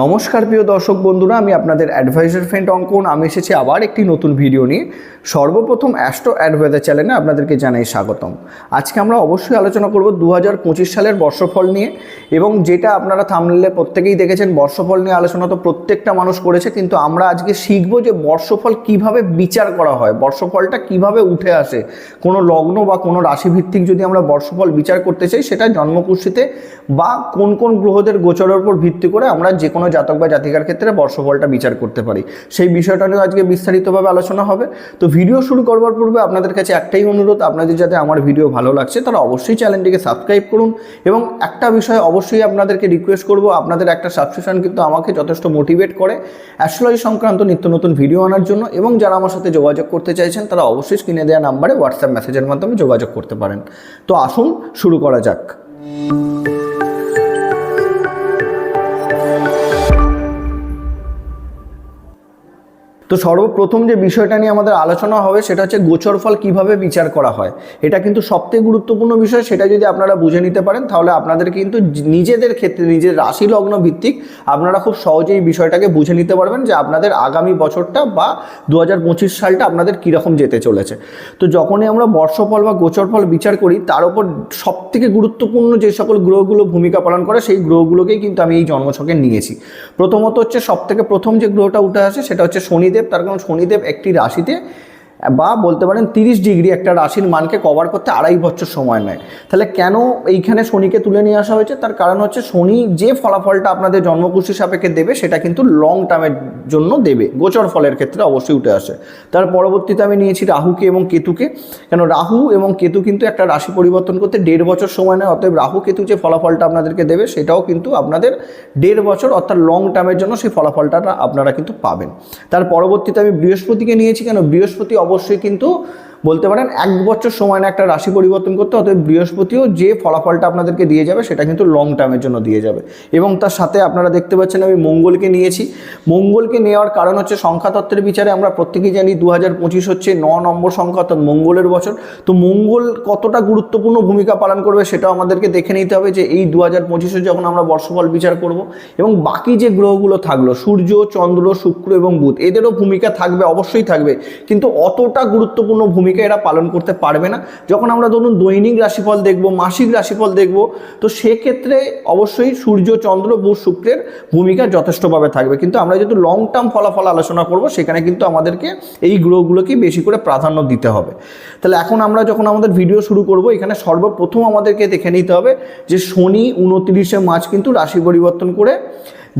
নমস্কার প্রিয় দর্শক বন্ধুরা, আমি আপনাদের অ্যাডভাইজার ফ্রেন্ড অঙ্কন। আমি এসেছি আবার একটি নতুন ভিডিও নিয়ে। সর্বপ্রথম অ্যাস্ট্রো অ্যাডভাইজার চ্যানেলে আপনাদেরকে জানাই স্বাগতম। আজকে আমরা অবশ্যই আলোচনা করব দু হাজার পঁচিশ সালের বর্ষফল নিয়ে এবং যেটা আপনারা থামলে প্রত্যেকেই দেখেছেন, বর্ষফল নিয়ে আলোচনা তো প্রত্যেকটা মানুষ করেছে, কিন্তু আমরা আজকে শিখব যে বর্ষফল কীভাবে বিচার করা হয়, বর্ষফলটা কীভাবে উঠে আসে। কোনো লগ্ন বা কোনো রাশিভিত্তিক যদি আমরা বর্ষফল বিচার করতে চাই, সেটা জন্মকুষ্ঠিতে বা কোন কোন গ্রহদের গোচরের উপর ভিত্তি করে আমরা যে কোনো জাতক বা জাতিকার ক্ষেত্রে বর্ষফলটা বিচার করতে পারি। সেই বিষয়টা নিয়ে আজকে বিস্তারিতভাবে আলোচনা হবে। তো ভিডিও শুরু করবার পূর্বে আপনাদের কাছে একটাই অনুরোধ, আপনাদের যাতে আমার ভিডিও ভালো লাগছে তারা অবশ্যই চ্যানেলটিকে সাবস্ক্রাইব করুন এবং একটা বিষয় অবশ্যই আপনাদেরকে রিকোয়েস্ট করব, আপনাদের একটা সাবস্ক্রিপশন কিন্তু আমাকে যথেষ্ট মোটিভেট করে অ্যাস্ট্রোলজি সংক্রান্ত নিত্য নতুন ভিডিও আনার জন্য এবং যারা আমার সাথে যোগাযোগ করতে চাইছেন তারা অবশ্যই স্ক্রিনে দেওয়া নাম্বারে হোয়াটসঅ্যাপ মেসেজের মাধ্যমে যোগাযোগ করতে পারেন। তো আসুন, শুরু করা যাক। তো সর্বপ্রথম যে বিষয়টা নিয়ে আমাদের আলোচনা হবে সেটা হচ্ছে গোচর ফল কীভাবে বিচার করা হয়। এটা কিন্তু সবথেকে গুরুত্বপূর্ণ বিষয়, সেটা যদি আপনারা বুঝে নিতে পারেন, তাহলে আপনাদের কিন্তু নিজেদের ক্ষেত্রে, নিজের রাশি লগ্ন ভিত্তিক আপনারা খুব সহজেই বিষয়টাকে বুঝে নিতে পারবেন যে আপনাদের আগামী বছরটা বা দু হাজার পঁচিশ সালটা আপনাদের কীরকম যেতে চলেছে। তো যখনই আমরা বর্ষফল বা গোচর ফল বিচার করি, তার উপর সবথেকে গুরুত্বপূর্ণ যে সকল গ্রহগুলো ভূমিকা পালন করে, সেই গ্রহগুলোকেই কিন্তু আমি এই জন্মছকে নিয়েছি। প্রথমত হচ্ছে সবথেকে প্রথম যে গ্রহটা উঠে আসে, সেটা হচ্ছে শনিদেব তার কারণ শনিদেব একটি রাশিতে বা বলতে পারেন তিরিশ ডিগ্রি একটা রাশির মানকে কভার করতে আড়াই বছর সময় নেয়। তাহলে কেন এইখানে শনিকে তুলে নিয়ে আসা হয়েছে? তার কারণ হচ্ছে শনি যে ফলাফলটা আপনাদের জন্মকুষ্ঠী সাপেক্ষে দেবে, সেটা কিন্তু লং টার্মের জন্য দেবে। গোচর ফলের ক্ষেত্রে অবশ্যই উঠে আসে। তার পরবর্তীতে আমি নিয়েছি রাহুকে এবং কেতুকে। কেন রাহু এবং কেতু কিন্তু একটা রাশি পরিবর্তন করতে দেড় বছর সময় নেয়, অতএব রাহু কেতু যে ফলাফলটা আপনাদেরকে দেবে, সেটাও কিন্তু আপনাদের দেড় বছর অর্থাৎ লং টার্মের জন্য সেই ফলাফলটা আপনারা কিন্তু পাবেন। তার পরবর্তীতে আমি বৃহস্পতিকে নিয়েছি। কেন বৃহস্পতি অবশ্যই কিন্তু বলতে পারেন এক বছর সময় না একটা রাশি পরিবর্তন করতে অতএব বৃহস্পতিও যে ফলাফলটা আপনাদেরকে দিয়ে যাবে সেটা কিন্তু লং টার্মের জন্য দিয়ে যাবে। এবং তার সাথে আপনারা দেখতে পাচ্ছেন আমি মঙ্গলকে নিয়েছি। মঙ্গলকে নেওয়ার কারণ হচ্ছে সংখ্যাতত্ত্বের বিচারে আমরা প্রত্যেকেই জানি দু হাজার পঁচিশ হচ্ছে ন নম্বর সংখ্যা, অর্থাৎ মঙ্গলের বছর। তো মঙ্গল কতটা গুরুত্বপূর্ণ ভূমিকা পালন করবে সেটাও আমাদেরকে দেখে নিতে হবে যে এই দু হাজার পঁচিশে যখন আমরা বর্ষফল বিচার করব এবং বাকি যে গ্রহগুলো থাকল, সূর্য, চন্দ্র, শুক্র এবং বুধ, এদেরও ভূমিকা থাকবে, অবশ্যই থাকবে। কিন্তু অতটা গুরুত্বপূর্ণ ভূমিকা এরা পালন করতে পারবে না। যখন আমরা ধরুন দৈনিক রাশিফল দেখব, মাসিক রাশিফল দেখব, তো সেক্ষেত্রে অবশ্যই সূর্য, চন্দ্র, বুধ, শুক্রের ভূমিকা যথেষ্টভাবে থাকবে। কিন্তু আমরা যেহেতু লং টার্ম ফলাফল আলোচনা করব, সেখানে কিন্তু আমাদেরকে এই গ্রহগুলোকে বেশি করে প্রাধান্য দিতে হবে। তাহলে এখন আমরা যখন আমাদের ভিডিও শুরু করব, এখানে সর্বপ্রথম আমাদেরকে দেখে নিতে হবে যে শনি, উনত্রিশে মার্চ কিন্তু রাশি পরিবর্তন করে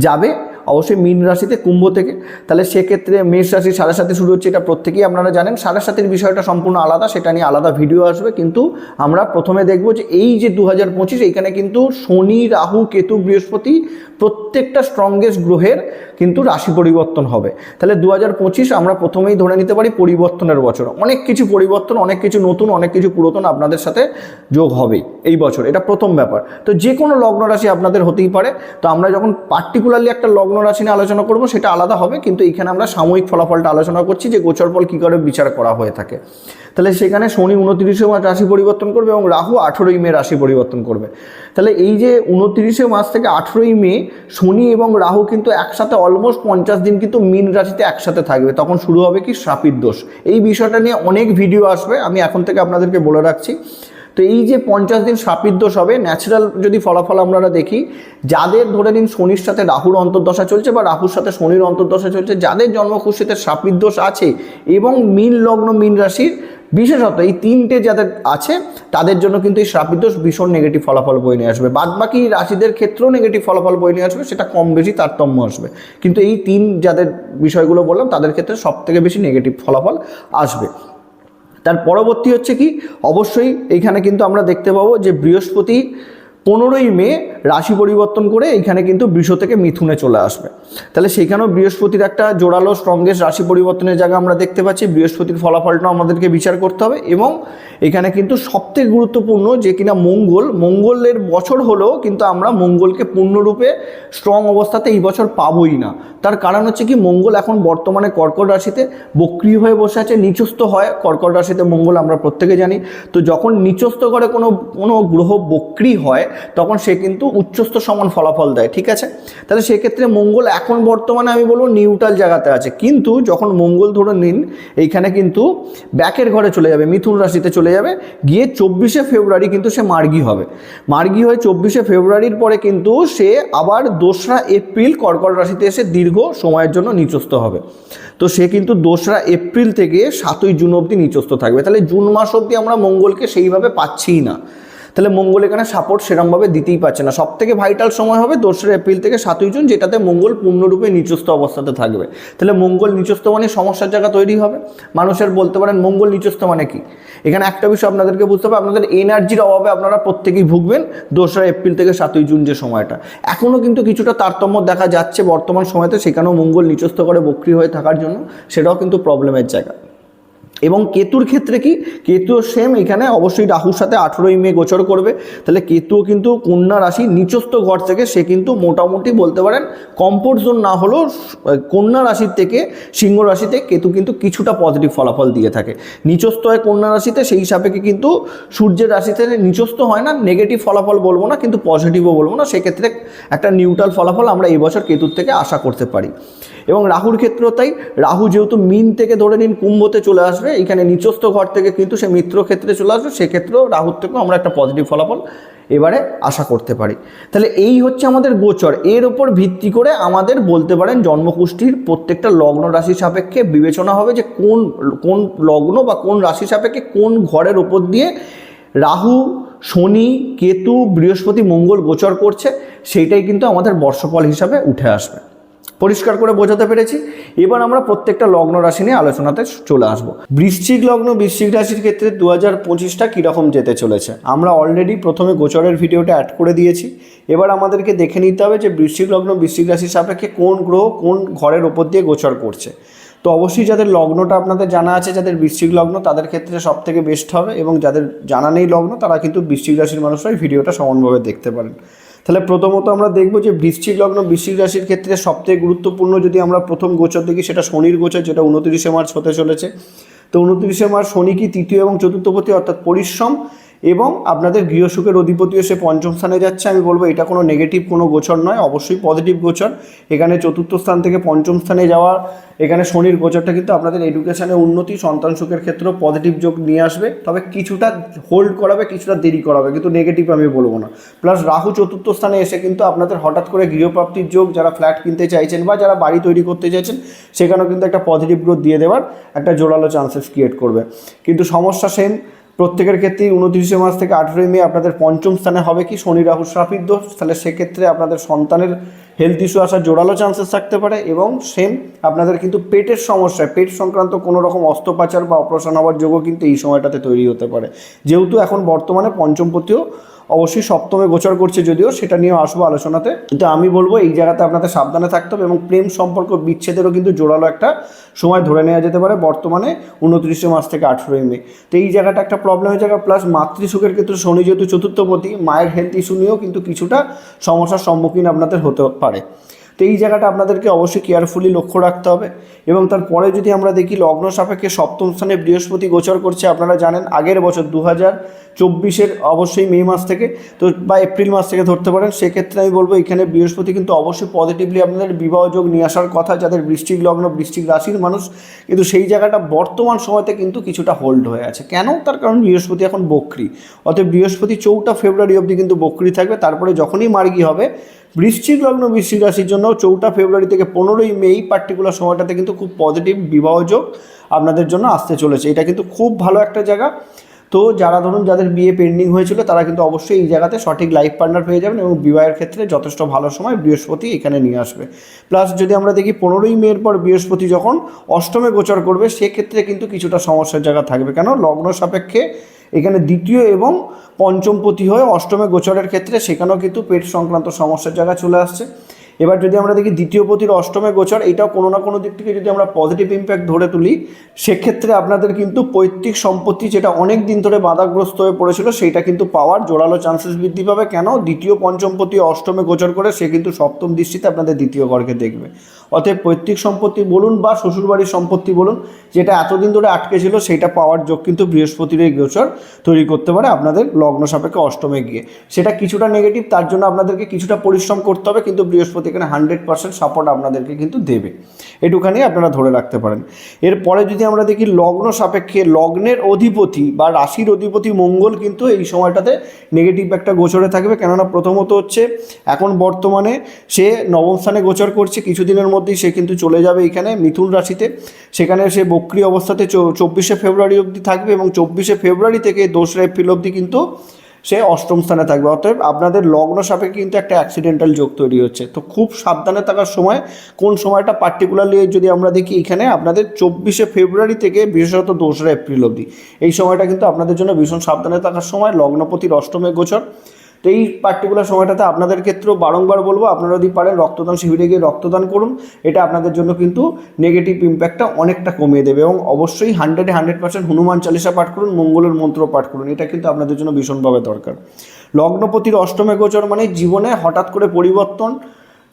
যাবে। অবশ্যই মীন রাশিতে কুম্ভ থেকে। তাহলে সেক্ষেত্রে মেষ রাশি সাড়ে সাথে শুরু হচ্ছে, এটা প্রত্যেকেই আপনারা জানেন। সাড়ে সাতের বিষয়টা সম্পূর্ণ আলাদা, সেটা নিয়ে আলাদা ভিডিও আসবে। কিন্তু আমরা প্রথমে দেখব যে এই যে দু হাজার পঁচিশ, এইখানে কিন্তু শনি, রাহু, কেতু, বৃহস্পতি প্রত্যেকটা স্ট্রংগেস্ট গ্রহের কিন্তু রাশি পরিবর্তন হবে। তাহলে দু হাজার পঁচিশ আমরা প্রথমেই ধরে নিতে পারি পরিবর্তনের বছর। অনেক কিছু পরিবর্তন, অনেক কিছু নতুন, অনেক কিছু পুরাতন আপনাদের সাথে যোগ হবেই এই বছর। এটা প্রথম ব্যাপার। তো যে কোনো লগ্ন রাশি আপনাদের হতেই পারে। তো আমরা যখন পার্টিকুলারলি একটা লগ্ন রাশি নিয়ে আলোচনা করব, সেটা আলাদা হবে। কিন্তু এখানে আমরা সাময়িক ফলাফলটা আলোচনা করছি যে গোচর ফল কী করে বিচার করা হয়ে থাকে। তাহলে সেখানে শনি উনত্রিশে মাস রাশি পরিবর্তন করবে এবং রাহু আঠেরোই মে রাশি পরিবর্তন করবে। তাহলে এই যে উনত্রিশে মাস থেকে আঠেরোই মে শনি এবং রাহু কিন্তু একসাথে অলমোস্ট পঞ্চাশ দিন কিন্তু মিন রাশিতে একসাথে থাকবে। তখন শুরু হবে কি শ্রাপির দোষ। এই বিষয়টা নিয়ে অনেক ভিডিও আসবে, আমি এখন থেকে আপনাদেরকে বলে রাখছি। তো এই যে পঞ্চাশ দিন সাপির দোষ হবে ন্যাচারাল যদি ফলাফল আমরা দেখি, যাদের ধরে নিন শনির সাথে রাহুর অন্তর্দশা চলছে বা রাহুর সাথে শনির অন্তর্দশা চলছে, যাদের জন্মকুষ্ঠিতে সাপির দোষ আছে এবং মিন লগ্ন, মিন রাশির বিশেষত এই তিনটে যাদের আছে, তাদের জন্য কিন্তু এই শ্রাপিতোষ ভীষণ নেগেটিভ ফলাফল বই নিয়ে আসবে। বাদ বাকি রাশিদের ক্ষেত্রেও নেগেটিভ ফলাফল বই নিয়ে আসবে, সেটা কম বেশি তারতম্য আসবে। কিন্তু এই তিন যাদের বিষয়গুলো বললাম, তাদের ক্ষেত্রে সব থেকে বেশি নেগেটিভ ফলাফল আসবে। তার পরবর্তী হচ্ছে কি, অবশ্যই এইখানে কিন্তু আমরা দেখতে পাবো যে বৃহস্পতি পনেরোই মে রাশি পরিবর্তন করে এখানে কিন্তু বৃষ থেকে মিথুনে চলে আসবে। তাহলে সেখানেও বৃহস্পতির একটা জোরালো স্ট্রংগেস্ট রাশি পরিবর্তনের জায়গা আমরা দেখতে পাচ্ছি। বৃহস্পতির ফলাফলটাও আমাদেরকে বিচার করতে হবে এবং এখানে কিন্তু সবথেকে গুরুত্বপূর্ণ যে কিনা মঙ্গল, মঙ্গলের বছর হলেও কিন্তু আমরা মঙ্গলকে পূর্ণরূপে স্ট্রং অবস্থাতে এই বছর পাবোই না। তার কারণ হচ্ছে কি, মঙ্গল এখন বর্তমানে কর্কট রাশিতে বক্রিয় হয়ে বসে আছে, নিচস্থ হয়। কর্কট রাশিতে মঙ্গল আমরা প্রত্যেকে জানি। তো যখন নিচস্থ করে কোনো কোনো গ্রহ বক্রি হয় তখন সে কিন্তু উচ্চস্থ সমান ফলাফল দেয়, ঠিক আছে? তাহলে সেক্ষেত্রে মঙ্গল এখন বর্তমানে আমি বলব নিউট্রাল জায়গাতে আছে। কিন্তু যখন মঙ্গল ধরে নিন, এইখানে কিন্তু ব্যাকের ঘরে চলে যাবে, মিথুন রাশিতে চলে যাবে, গিয়ে চব্বিশে ফেব্রুয়ারি কিন্তু সে মার্গি হবে। মার্গি হয়ে চব্বিশে ফেব্রুয়ারির পরে কিন্তু সে আবার দোসরা এপ্রিল কর্কট রাশিতে এসে দীর্ঘ সময়ের জন্য নিচস্থ হবে। তো সে কিন্তু দোসরা এপ্রিল থেকে সাতই জুন অবধি নিচস্থ থাকবে। তাহলে জুন মাস অবধি আমরা মঙ্গলকে সেইভাবে পাচ্ছিই না। তাহলে মঙ্গল এখানে সাপোর্ট সেরমভাবে দিতেই পারছে না। সব থেকে ভাইটাল সময় হবে দোসরা এপ্রিল থেকে সাতই জুন, যেটাতে মঙ্গল পূর্ণরূপে নিচস্থ অবস্থাতে থাকবে। তাহলে মঙ্গল নিচস্থ মানে সমস্যার জায়গা তৈরি হবে। মানুষের বলতে পারেন মঙ্গল নিচস্থ মানে কি? এখানে একটা বিষয় আপনাদেরকে বুঝতে হবে, আপনাদের এনার্জির অভাবে আপনারা প্রত্যেকেই ভুগবেন দোসরা এপ্রিল থেকে সাতই জুন যে সময়টা। এখনও কিন্তু কিছুটা তারতম্য দেখা যাচ্ছে বর্তমান সময়তে, সেখানেও মঙ্গল নিচস্থ করে বক্রি হয়ে থাকার জন্য, সেটাও কিন্তু প্রবলেমের জায়গা। এবং কেতুর ক্ষেত্রে কি? কেতুও সেম এখানে। অবশ্যই রাহুর সাথে আঠেরোই মে গোচর করবে। তাহলে কেতুও কিন্তু কন্যা রাশি নিচস্থ ঘর থেকে সে কিন্তু মোটামুটি বলতে পারেন কমফোর্ট জোন না হলেও কন্যা রাশির থেকে, সিংহ রাশিতে কেতু কিন্তু কিছুটা পজিটিভ ফলাফল দিয়ে থাকে। নিচস্থ হয় কন্যা রাশিতে, সেই সাপেক্ষে কিন্তু সূর্যের রাশিতে নিচস্থ হয় না নেগেটিভ ফলাফল বলব না, কিন্তু পজিটিভও বলব না। সেক্ষেত্রে একটা নিউট্রাল ফলাফল আমরা এবছর কেতুর থেকে আশা করতে পারি। এবং রাহুর ক্ষেত্রেও তাই। রাহু যেহেতু মিন থেকে ধরে নিন কুম্ভতে চলে আসবে, এখানে নিচস্থ ঘর থেকে কিন্তু সে মিত্র ক্ষেত্রে চলে আসবে, সেক্ষেত্রেও রাহুর থেকেও আমরা একটা পজিটিভ ফলাফল এবারে আশা করতে পারি। তাহলে এই হচ্ছে আমাদের গোচর। এর ওপর ভিত্তি করে আমাদের বলতে পারেন জন্মকুষ্ঠির প্রত্যেকটা লগ্ন রাশি সাপেক্ষে বিবেচনা হবে যে কোন কোন লগ্ন বা কোন রাশি সাপেক্ষে কোন ঘরের ওপর দিয়ে রাহু, শনি, কেতু, বৃহস্পতি, মঙ্গল গোচর করছে, সেইটাই কিন্তু আমাদের বর্ষফল হিসাবে উঠে আসবে। পরিষ্কার করে বোঝাতে পেরেছি। এবার আমরা প্রত্যেকটা লগ্ন রাশি নিয়ে আলোচনাতে চলে আসব। বৃশ্চিক লগ্ন, বৃশ্চিক রাশির ক্ষেত্রে দু হাজার পঁচিশটা কীরকম যেতে চলেছে? আমরা অলরেডি প্রথমে গোচরের ভিডিওটা অ্যাড করে দিয়েছি। এবার আমাদেরকে দেখে নিতে হবে যে বৃশ্চিক লগ্ন, বৃশ্চিক রাশির সাপেক্ষে কোন গ্রহ কোন ঘরের ওপর দিয়ে গোচর করছে। তো অবশ্যই যাদের লগ্নটা আপনাদের জানা আছে, যাদের বৃশ্চিক লগ্ন, তাদের ক্ষেত্রে সব থেকে বেস্ট হবে এবং যাদের জানা নেই লগ্ন, তারা কিন্তু বৃশ্চিক রাশির মানুষরাই ভিডিওটা সমানভাবে দেখতে পারেন। তাহলে প্রথমত আমরা দেখব যে বৃশ্চিক লগ্ন, বৃশ্চিক রাশির ক্ষেত্রে সবথেকে গুরুত্বপূর্ণ যদি আমরা প্রথম গোচর দেখি, সেটা শনির গোচর, যেটা উনত্রিশে মার্চ হতে চলেছে। তো উনত্রিশে মার্চ শনি কি তৃতীয় এবং চতুর্থপতি, অর্থাৎ পরিশ্রম। এবং আপনাদের গৃহসুখের অধিপতিও সে পঞ্চম স্থানে যাচ্ছে, আমি বলব এটা কোনো নেগেটিভ কোনো গোচর নয়, অবশ্যই পজিটিভ গোচর। এখানে চতুর্থ স্থান থেকে পঞ্চম স্থানে যাওয়া, এখানে শনির গোচরটা কিন্তু আপনাদের এডুকেশনের উন্নতি, সন্তান সুখের ক্ষেত্রেও পজিটিভ যোগ নিয়ে আসবে। তবে কিছুটা হোল্ড করাবে, কিছুটা দেরি করাবে, কিন্তু নেগেটিভ আমি বলব না। প্লাস রাহু চতুর্থ স্থানে এসে কিন্তু আপনাদের হঠাৎ করে গৃহপ্রাপ্তির যোগ, যারা ফ্ল্যাট কিনতে চাইছেন বা যারা বাড়ি তৈরি করতে চাইছেন, সেখানেও কিন্তু একটা পজিটিভ গ্রোথ দিয়ে দেওয়ার একটা জোরালো চান্সেস ক্রিয়েট করবে। কিন্তু সমস্যা সেম প্রত্যেকের ক্ষেত্রেই উনত্রিশে মাস থেকে আঠেরোই মে আপনাদের পঞ্চম স্থানে হবে কি? শনি, রাহু, শ্রাপিত দোষ। তাহলে সেক্ষেত্রে আপনাদের সন্তানের হেলথ ইস্যু আসার জোরালো চান্সেস থাকতে পারে এবং সেম আপনাদের কিন্তু পেটের সমস্যা পেট সংক্রান্ত কোনো রকম অস্ত্রোপচার বা অপারেশন হওয়ার যোগও কিন্তু এই সময়টাতে তৈরি হতে পারে। যেহেতু এখন বর্তমানে পঞ্চমপতিও অবশ্যই সপ্তমে গোচর করছে যদিও, সেটা নিয়ে আসব আলোচনাতে। কিন্তু আমি বলব, এই জায়গাতে আপনাদের সাবধানে থাকতে হবে এবং প্রেম সম্পর্ক বিচ্ছেদেরও কিন্তু জোরালো একটা সময় ধরে নেওয়া যেতে পারে বর্তমানে উনত্রিশে মাস থেকে আঠেরোই মে। তো এই জায়গাটা একটা প্রবলেম হয়ে যাবে প্লাস মাতৃসুখের ক্ষেত্রে শনি যেহেতু চতুর্থপতি মায়ের হেলথ ইস্যু নিয়েও কিন্তু কিছুটা সমস্যার সম্মুখীন আপনাদের হতে পারে। তো এই জায়গাটা আপনাদেরকে অবশ্যই কেয়ারফুলি লক্ষ্য রাখতে হবে। এবং তারপরে যদি আমরা দেখি লগ্ন সাপেক্ষে সপ্তম স্থানে বৃহস্পতি গোচর করছে, আপনারা জানেন আগের বছর দু হাজার চব্বিশের অবশ্যই মে মাস থেকে, তো বা এপ্রিল মাস থেকে ধরতে পারেন, সেক্ষেত্রে আমি বলব এখানে বৃহস্পতি কিন্তু অবশ্যই পজিটিভলি আপনাদের বিবাহ যোগ নিয়ে আসার কথা, যাদের বৃষ্টিক লগ্ন বৃষ্টিক রাশির মানুষ, কিন্তু সেই জায়গাটা বর্তমান সময়তে কিন্তু কিছুটা হোল্ড হয়ে আছে। কেন? তার কারণ বৃহস্পতি এখন বক্রি, অতএব বৃহস্পতি চৌঠা ফেব্রুয়ারি অবধি কিন্তু বক্রি থাকবে, তারপরে যখনই মার্গি হবে বৃশ্চিক লগ্ন বৃশ্চিক রাশির জন্য চৌঠা ফেব্রুয়ারি থেকে পনেরোই মে এই পার্টিকুলার সময়টাতে কিন্তু খুব পজিটিভ বিবাহ যোগ আপনাদের জন্য আসতে চলেছে। এটা কিন্তু খুব ভালো একটা জায়গা। তো যারা ধরুন যাদের বিয়ে পেন্ডিং হয়েছিল, তারা কিন্তু অবশ্যই এই জায়গাতে সঠিক লাইফ পার্টনার পেয়ে যাবেন এবং বিবাহের ক্ষেত্রে যথেষ্ট ভালো সময় বৃহস্পতি এখানে নিয়ে আসবে। প্লাস যদি আমরা দেখি পনেরোই মের পর বৃহস্পতি যখন অষ্টমে গোচর করবে, সেক্ষেত্রে কিন্তু কিছুটা সমস্যার জায়গা থাকবে। কেন? লগ্ন সাপেক্ষে এখানে দ্বিতীয় এবং পঞ্চমপতি হয়ে অষ্টমে গোচরের ক্ষেত্রে সেখানেও কিন্তু পেট সংক্রান্ত সমস্যার জায়গা চলে আসছে। এবার যদি আমরা দেখি দ্বিতীয় পতির অষ্টমে গোচর, এটাও কোনো না কোনো দিক থেকে যদি আমরা পজিটিভ ইম্প্যাক্ট ধরে তুলি, সেক্ষেত্রে আপনাদের কিন্তু পৈতৃক সম্পত্তি যেটা অনেক দিন ধরে বাধাগ্রস্ত হয়ে পড়েছিল, সেইটা কিন্তু পাওয়ার জোরালো চান্সেস বৃদ্ধি পাবে। কেন? দ্বিতীয় পঞ্চমপতি অষ্টমে গোচর করে সে কিন্তু সপ্তম দৃষ্টিতে আপনাদের দ্বিতীয় ঘরকে দেখবে। অতএব পৈতৃক সম্পত্তি বলুন বা শ্বশুরবাড়ির সম্পত্তি বলুন, যেটা এতদিন ধরে আটকে ছিল সেইটা পাওয়ার যোগ কিন্তু বৃহস্পতির এই গোচর তৈরি করতে পারে আপনাদের লগ্ন সাপেক্ষে অষ্টমে গিয়ে। সেটা কিছুটা নেগেটিভ তার জন্য আপনাদেরকে কিছুটা পরিশ্রম করতে হবে, কিন্তু বৃহস্পতি এখানে হান্ড্রেড পার্সেন্ট সাপোর্ট আপনাদেরকে কিন্তু দেবে। এটুখানি আপনারা ধরে রাখতে পারেন। এরপরে যদি আমরা দেখি লগ্ন সাপেক্ষে লগ্নের অধিপতি বা রাশির অধিপতি মঙ্গল কিন্তু এই সময়টাতে নেগেটিভ একটা গোচরে থাকবে। কেননা প্রথমত হচ্ছে এখন বর্তমানে সে নবম স্থানে গোচর করছে, কিছুদিনের মধ্যেই সে কিন্তু চলে যাবে এখানে মিথুন রাশিতে। সেখানে সে বক্রি অবস্থাতে চব্বিশে ফেব্রুয়ারি অবধি থাকবে এবং চব্বিশে ফেব্রুয়ারি থেকে দোসরা এপ্রিল অবধি কিন্তু সে অষ্টম স্থানে থাকবে। অতএব আপনাদের লগ্ন সাপেক্ষে কিন্তু একটা অ্যাক্সিডেন্টাল যোগ তৈরি হচ্ছে। তো খুব সাবধানে থাকার সময় কোন সময়টা পার্টিকুলারলি যদি আমরা দেখি এখানে আপনাদের চব্বিশে ফেব্রুয়ারি থেকে বিশেষত দোসরা এপ্রিল অবধি। এই সময়টা কিন্তু আপনাদের জন্য ভীষণ সাবধানে থাকার সময় লগ্নপতির অষ্টমে গোচর। তো এই পার্টিকুলার সময়টাতে আপনাদের ক্ষেত্রেও বারংবার বলব, আপনারা যদি পারেন রক্তদান শিবিরে গিয়ে রক্তদান করুন, এটা আপনাদের জন্য কিন্তু নেগেটিভ ইম্প্যাক্টটা অনেকটা কমিয়ে দেবে এবং অবশ্যই হান্ড্রেডে হান্ড্রেড পার্সেন্ট হনুমান চালিসা পাঠ করুন, মঙ্গলের মন্ত্র পাঠ করুন, এটা কিন্তু আপনাদের জন্য ভীষণভাবে দরকার। লগ্নপতির অষ্টমে গোচর মানে জীবনে হঠাৎ করে পরিবর্তন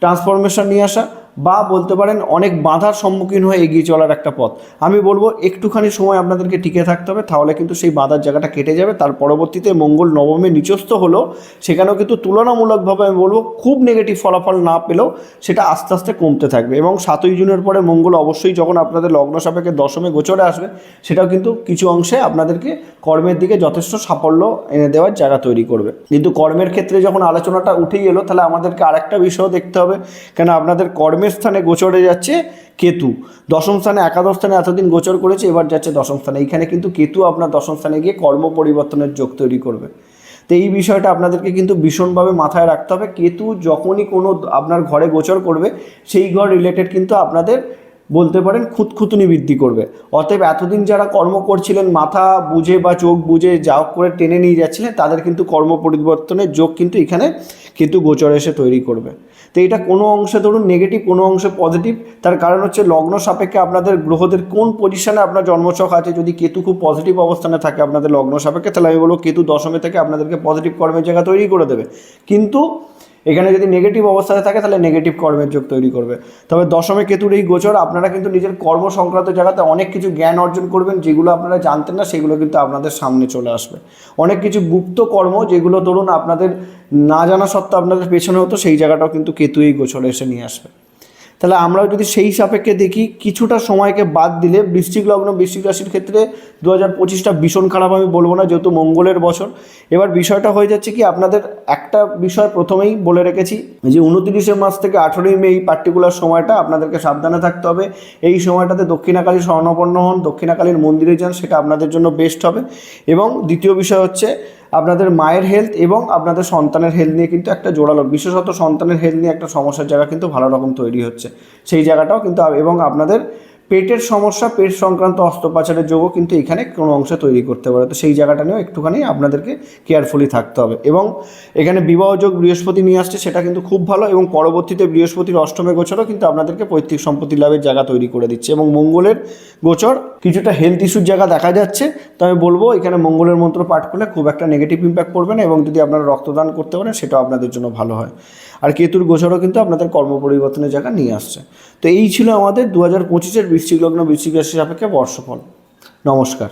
ট্রান্সফরমেশন নিয়ে আসা বা বলতে পারেন অনেক বাধার সম্মুখীন হয়ে এগিয়ে চলার একটা পথ। আমি বলব একটুখানি সময় আপনাদেরকে টিকে থাকতে হবে, তাহলে কিন্তু সেই বাধার জায়গাটা কেটে যাবে। তার পরবর্তীতে মঙ্গল নবমে নিচস্থ হলো, সেখানেও কিন্তু তুলনামূলকভাবে আমি বলব খুব নেগেটিভ ফলাফল না পেলেও সেটা আস্তে আস্তে কমতে থাকবে এবং সাতই জুনের পরে মঙ্গল অবশ্যই যখন আপনাদের লগ্ন সাপেক্ষে দশমে গোচরে আসবে, সেটাও কিন্তু কিছু অংশে আপনাদেরকে কর্মের দিকে যথেষ্ট সাফল্য এনে দেওয়ার জায়গা তৈরি করবে। কিন্তু কর্মের ক্ষেত্রে যখন আলোচনাটা উঠেই এলো, তাহলে আমাদেরকে আরেকটা বিষয় দেখতে হবে, কেন আপনাদের কর্মের স্থানে গোচরে যাচ্ছে কেতু। দশম স্থানে, একাদশ স্থানে এতদিন গোচর করেছে, এবার যাচ্ছে দশম স্থানে। এইখানে কিন্তু কেতু আপনার দশম স্থানে গিয়ে কর্ম পরিবর্তনের যোগ তৈরি করবে। তো এই বিষয়টা আপনাদেরকে কিন্তু ভীষণভাবে মাথায় রাখতে হবে। কেতু যখনই কোনো আপনার ঘরে গোচর করবে, সেই ঘর রিলেটেড কিন্তু আপনাদের বলতে পারেন খুঁতখুতুনি বৃদ্ধি করবে। অতএব এতদিন যারা কর্ম করছিলেন, মাথা বুঝে বা চোখ বুঝে যা করে টেনে নিয়ে যাচ্ছিলেন, তাদের কিন্তু কর্ম পরিবর্তনের যোগ কিন্তু এখানে কিন্তু গোচরে এসে তৈরি করবে। তো এটা কোনো অংশে ধরুন নেগেটিভ কোনো অংশে পজিটিভ তার কারণ হচ্ছে লগ্ন সাপেক্ষে আপনাদের গ্রহদের কোন পজিশানে আপনার জন্মছক আছে, যদি কেতু খুব পজিটিভ অবস্থানে থাকে আপনাদের লগ্ন সাপেক্ষে, তাহলে আমি বলব কেতু দশমে থেকে আপনাদেরকে পজিটিভ কর্মের জায়গা তৈরি করে দেবে। কিন্তু এখানে যদি নেগেটিভ অবস্থাতে থাকে, তাহলে নেগেটিভ কর্মের যোগ তৈরি করবে। তবে দশমে কেতুর এই গোচর, আপনারা কিন্তু নিজের কর্ম সংক্রান্ত জায়গাতে অনেক কিছু জ্ঞান অর্জন করবেন, যেগুলো আপনারা জানতেন না, সেগুলো কিন্তু আপনাদের সামনে চলে আসবে। অনেক কিছু গুপ্ত কর্ম, যেগুলো ধরুন আপনাদের না জানা সত্ত্বেও আপনাদের পেছনে হতো সেই জায়গাটাও কিন্তু কেতু এই গোচরে এসে নিয়ে আসবে। তাহলে আমরাও যদি সেই সাপেক্ষে দেখি কিছুটা সময়কে বাদ দিলে বৃশ্চিক লগ্ন, বৃশ্চিক রাশির ক্ষেত্রে দু হাজার পঁচিশটা ভীষণ খারাপ আমি বলব না, যেহেতু মঙ্গলের বছর। এবার বিষয়টা হয়ে যাচ্ছে কি, আপনাদের একটা বিষয় প্রথমেই বলে রেখেছি যে উনত্রিশে মাস থেকে আঠেরোই মে এই পার্টিকুলার সময়টা আপনাদেরকে সাবধানে থাকতে হবে। এই সময়টাতে দক্ষিণাকালী স্বর্ণপন্ন হন, দক্ষিণাকালীর মন্দিরে যান, সেটা আপনাদের জন্য বেস্ট হবে। এবং দ্বিতীয় বিষয় হচ্ছে আপনাদের মায়ের হেলথ এবং আপনাদের সন্তানের হেলথ নিয়ে কিন্তু একটা জোরালো, বিশেষত সন্তানের হেলথ নিয়ে একটা সমস্যার জায়গা কিন্তু ভালো রকম তৈরি হচ্ছে। সেই জায়গাটাও কিন্তু এবং আপনাদের পেটের সমস্যা, পেট সংক্রান্ত অস্ত্রোপাচারের যোগও কিন্তু এখানে কোনো অংশে তৈরি করতে পারে। তো সেই জায়গাটা নিয়েও একটুখানি আপনাদেরকে কেয়ারফুলি থাকতে হবে। এবং এখানে বিবাহ যোগ বৃহস্পতি নিয়ে আসছে, সেটা কিন্তু খুব ভালো এবং পরবর্তীতে বৃহস্পতির অষ্টমে গোচরও কিন্তু আপনাদেরকে পৈতৃক সম্পত্তি লাভের জায়গা তৈরি করে দিচ্ছে এবং মঙ্গলের গোচর কিছুটা হেলথ ইস্যুর জায়গা দেখা যাচ্ছে। তো আমি বলব, এখানে মঙ্গলের মন্ত্র পাঠ করলে খুব একটা নেগেটিভ ইম্প্যাক্ট পড়বে না এবং যদি আপনারা রক্তদান করতে পারেন, সেটাও আপনাদের জন্য ভালো হয়। আর কেতুর গোচরও কিন্তু আপনাদের কর্ম পরিবর্তনের জায়গা নিয়ে আসছে। তো এই ছিল আমাদের দু হাজার পঁচিশের বৃশ্চিক লগ্ন বৃশ্চিক রাশি সাপেক্ষে বর্ষফল। নমস্কার।